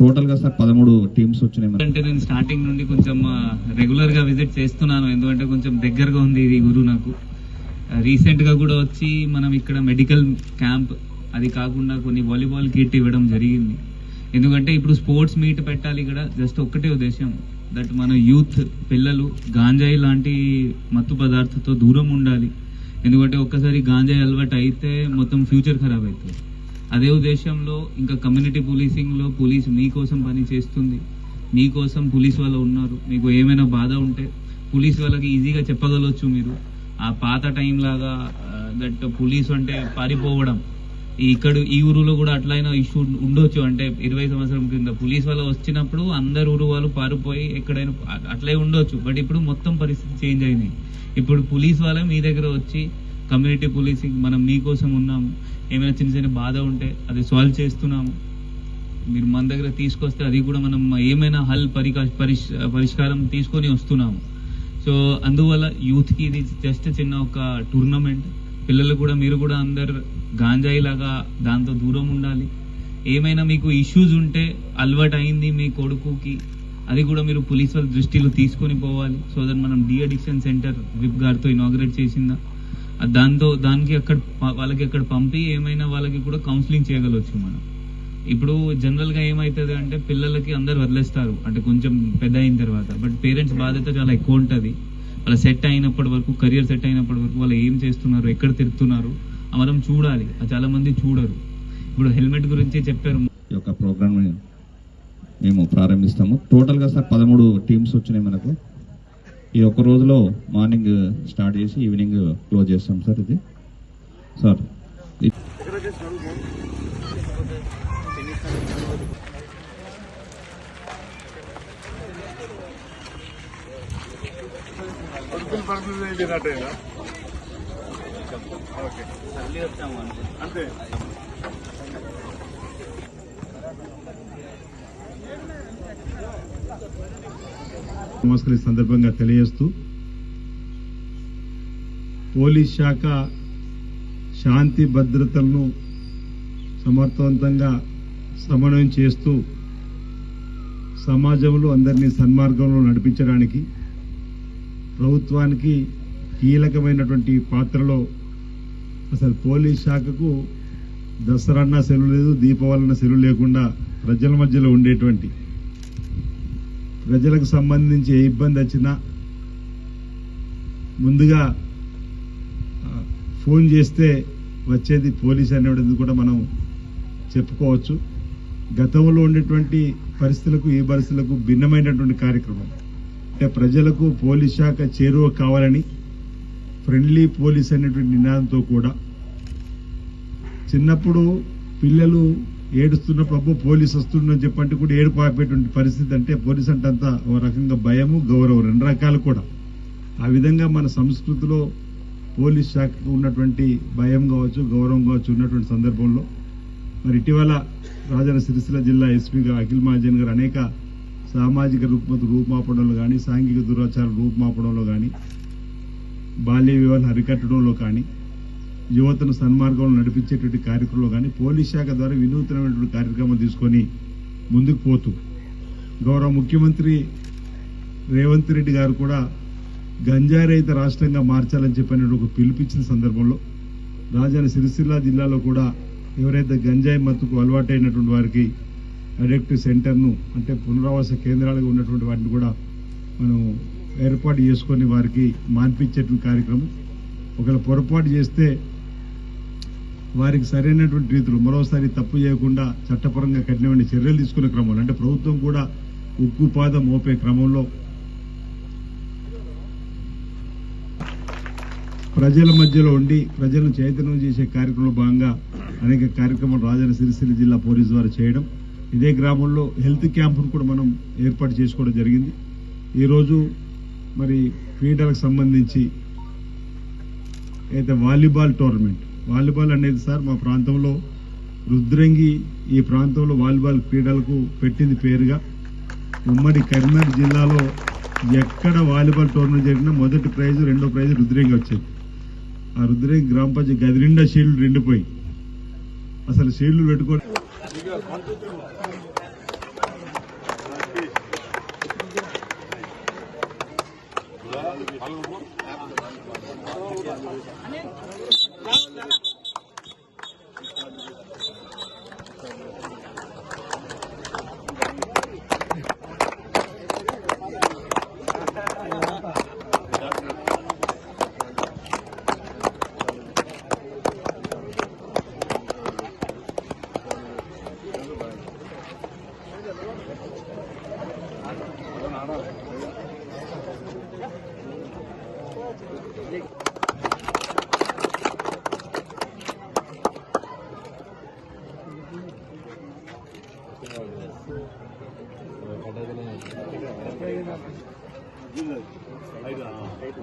టోటల్గా సార్ పదమూడు టీమ్స్ వచ్చినాయి అంటే నేను స్టార్టింగ్ నుండి కొంచెం రెగ్యులర్గా విజిట్ చేస్తున్నాను. ఎందుకంటే కొంచెం దగ్గరగా ఉంది ఇది గురువు నాకు. రీసెంట్గా కూడా వచ్చి మనం ఇక్కడ మెడికల్ క్యాంప్ అది కాకుండా కొన్ని వాలీబాల్ కిట్ ఇవ్వడం జరిగింది. ఎందుకంటే ఇప్పుడు స్పోర్ట్స్ మీట్ పెట్టాలి ఇక్కడ. జస్ట్ ఒక్కటే ఉద్దేశం దట్ మన యూత్ పిల్లలు గాంజాయి లాంటి మత్తు పదార్థంతో దూరం ఉండాలి. ఎందుకంటే ఒక్కసారి గాంజాయి అలవాటు అయితే మొత్తం ఫ్యూచర్ ఖరాబ్ అవుతుంది. అదే ఉద్దేశంలో ఇంకా కమ్యూనిటీ పోలీసింగ్లో పోలీస్ మీకోసం పని చేస్తుంది. మీకోసం పోలీస్ వాళ్ళు ఉన్నారు. మీకు ఏమైనా బాధ ఉంటే పోలీస్ వాళ్ళకి ఈజీగా చెప్పగలవచ్చు మీరు. ఆ పాత టైం లాగా దట్ పోలీస్ అంటే పారిపోవడం. ఇక్కడ ఈ ఊరులో కూడా అట్లయినా ఇష్యూ ఉండొచ్చు. అంటే ఇరవై సంవత్సరం కింద పోలీస్ వాళ్ళు వచ్చినప్పుడు అందరు ఊరు వాళ్ళు పారిపోయి ఎక్కడైనా అట్లే ఉండొచ్చు. బట్ ఇప్పుడు మొత్తం పరిస్థితి చేంజ్ అయినాయి. ఇప్పుడు పోలీస్ వాళ్ళే మీ దగ్గర వచ్చి కమ్యూనిటీ పోలీసింగ్ మనం మీకోసం ఉన్నాము. ఏమైనా చిన్న చిన్న బాధ ఉంటే అది సాల్వ్ చేస్తున్నాము. మీరు మన దగ్గర తీసుకొస్తే అది కూడా మనం ఏమైనా హల్ పరికా పరిష్ పరిష్కారం తీసుకొని వస్తున్నాము. సో అందువల్ల యూత్కి ఇది జస్ట్ చిన్న ఒక టూర్నమెంట్. పిల్లలు కూడా మీరు కూడా అందరు గాంజాయి లాగా దాంతో దూరం ఉండాలి. ఏమైనా మీకు ఇష్యూస్ ఉంటే అలవాటు అయింది మీ కొడుకుకి అది కూడా మీరు పోలీస్ వాళ్ళ దృష్టిలో తీసుకొని పోవాలి. సో దట్ మనం డి అడిక్షన్ సెంటర్ విప్ గారితో ఇనాగ్రేట్ చేసిందా? దాంతో దానికి అక్కడ వాళ్ళకి అక్కడ పంపి ఏమైనా వాళ్ళకి కూడా కౌన్సిలింగ్ చేయగలవచ్చు మనం. ఇప్పుడు జనరల్గా ఏమైతుంది అంటే పిల్లలకి అందరు వదిలేస్తారు. అంటే కొంచెం పెద్ద అయిన తర్వాత. బట్ పేరెంట్స్ బాధ్యత చాలా ఎక్కువ ఉంటుంది. వాళ్ళ సెట్ అయినప్పటి వరకు కెరియర్ సెట్ అయినప్పటి వరకు వాళ్ళు ఏం చేస్తున్నారు ఎక్కడ తిరుగుతున్నారు మనం చూడాలి. అది చాలా మంది చూడరు. ఇప్పుడు హెల్మెట్ గురించి చెప్పారు. ఈ యొక్క ప్రోగ్రామ్ మేము ప్రారంభిస్తాము. టోటల్గా సార్ పదమూడు టీమ్స్ వచ్చినాయి మనకు. ఈ ఒక్క రోజులో మార్నింగ్ స్టార్ట్ చేసి ఈవినింగ్ క్లోజ్ చేస్తాం సార్ ఇది. సార్ అంతే. నమస్కారం ఈ సందర్భంగా తెలియజేస్తూ పోలీస్ శాఖ శాంతి భద్రతలను సమర్థవంతంగా సమన్వయం చేస్తూ సమాజంలో అందరినీ సన్మార్గంలో నడిపించడానికి ప్రభుత్వానికి కీలకమైనటువంటి పాత్రలో అసలు పోలీస్ శాఖకు దసరా అన్న సెలవు లేదు దీపావళిన సెలవు లేకుండా ప్రజల మధ్యలో ఉండేటువంటి ప్రజలకు సంబంధించి ఏ ఇబ్బంది వచ్చినా ముందుగా ఫోన్ చేస్తే వచ్చేది పోలీస్ అనేది కూడా మనం చెప్పుకోవచ్చు. గతంలో ఉండేటువంటి పరిస్థితులకు ఈ పరిస్థితులకు భిన్నమైనటువంటి కార్యక్రమం. అంటే ప్రజలకు పోలీస్ శాఖ చేరువ కావాలని ఫ్రెండ్లీ పోలీస్ అనేటువంటి నినాదంతో కూడా చిన్నప్పుడు పిల్లలు ఏడుస్తున్నప్పుడు అబ్బో పోలీస్ వస్తుండని చెప్పంటే కూడా ఏడుపాపేటువంటి పరిస్థితి అంటే పోలీస్ అంటే అంతా ఒక రకంగా భయము గౌరవం రెండు రకాలు కూడా. ఆ విధంగా మన సంస్కృతిలో పోలీస్ శాఖకు ఉన్నటువంటి భయం కావచ్చు గౌరవం కావచ్చు ఉన్నటువంటి సందర్భంలో. మరి ఇటీవల రాజన సిరిసిల్ల జిల్లా ఎస్పీగా అఖిల్ మహాజన్ గారు అనేక సామాజిక రుగ్మత రూపుమాపడంలో కానీ సాంఘిక దురాచారం రూపుమాపడంలో కానీ బాల్య వివాహాలు అరికట్టడంలో కానీ యువతను సన్మార్గంలో నడిపించేటువంటి కార్యక్రమంలో కానీ పోలీస్ శాఖ ద్వారా వినూత్నమైనటువంటి కార్యక్రమం తీసుకొని ముందుకు పోతూ గౌరవ ముఖ్యమంత్రి రేవంత్ రెడ్డి గారు కూడా గంజాయి రహిత రాష్ట్రంగా మార్చాలని చెప్పిన ఒక పిలుపిచ్చిన సందర్భంలో రాజధాని సిరిసిల్ల జిల్లాలో కూడా ఎవరైతే గంజాయి మత్తుకు అలవాటైనటువంటి వారికి అడిక్టివ్ సెంటర్ను అంటే పునరావాస కేంద్రాలుగా ఉన్నటువంటి వాటిని కూడా మనం ఏర్పాటు చేసుకొని వారికి మాన్పించేటువంటి కార్యక్రమం. ఒకవేళ పొరపాటు చేస్తే వారికి సరైనటువంటి రీతిలో మరోసారి తప్పు చేయకుండా చట్టపరంగా కఠినమైన చర్యలు తీసుకునే క్రమంలో అంటే ప్రభుత్వం కూడా ఉక్కుపాదం మోపే క్రమంలో ప్రజల మధ్యలో ఉండి ప్రజలను చైతన్యం చేసే కార్యక్రమంలో భాగంగా అనేక కార్యక్రమాలు రాజన్న సిరిసిల్ల జిల్లా పోలీసు వారు చేయడం. ఇదే గ్రామంలో హెల్త్ క్యాంపును కూడా మనం ఏర్పాటు చేసుకోవడం జరిగింది. ఈరోజు మరి క్రీడలకు సంబంధించి అయితే వాలీబాల్ టోర్నమెంట్ వాలీబాల్ అనేది సార్ మా ప్రాంతంలో రుద్రంగి ఈ ప్రాంతంలో వాలీబాల్ క్రీడలకు పెట్టింది పేరుగా. ఉమ్మడి కరీంనగర్ జిల్లాలో ఎక్కడ వాలీబాల్ టోర్నమెంట్ జరిగినా మొదటి ప్రైజ్ రెండో ప్రైజ్ రుద్రంగి వచ్చేది. ఆ రుద్రంగి గ్రామ పంచాయతీ గది నిండా షీల్డ్ రెండిపోయి అసలు షీల్డ్లు పెట్టుకో ఐదు ఐదు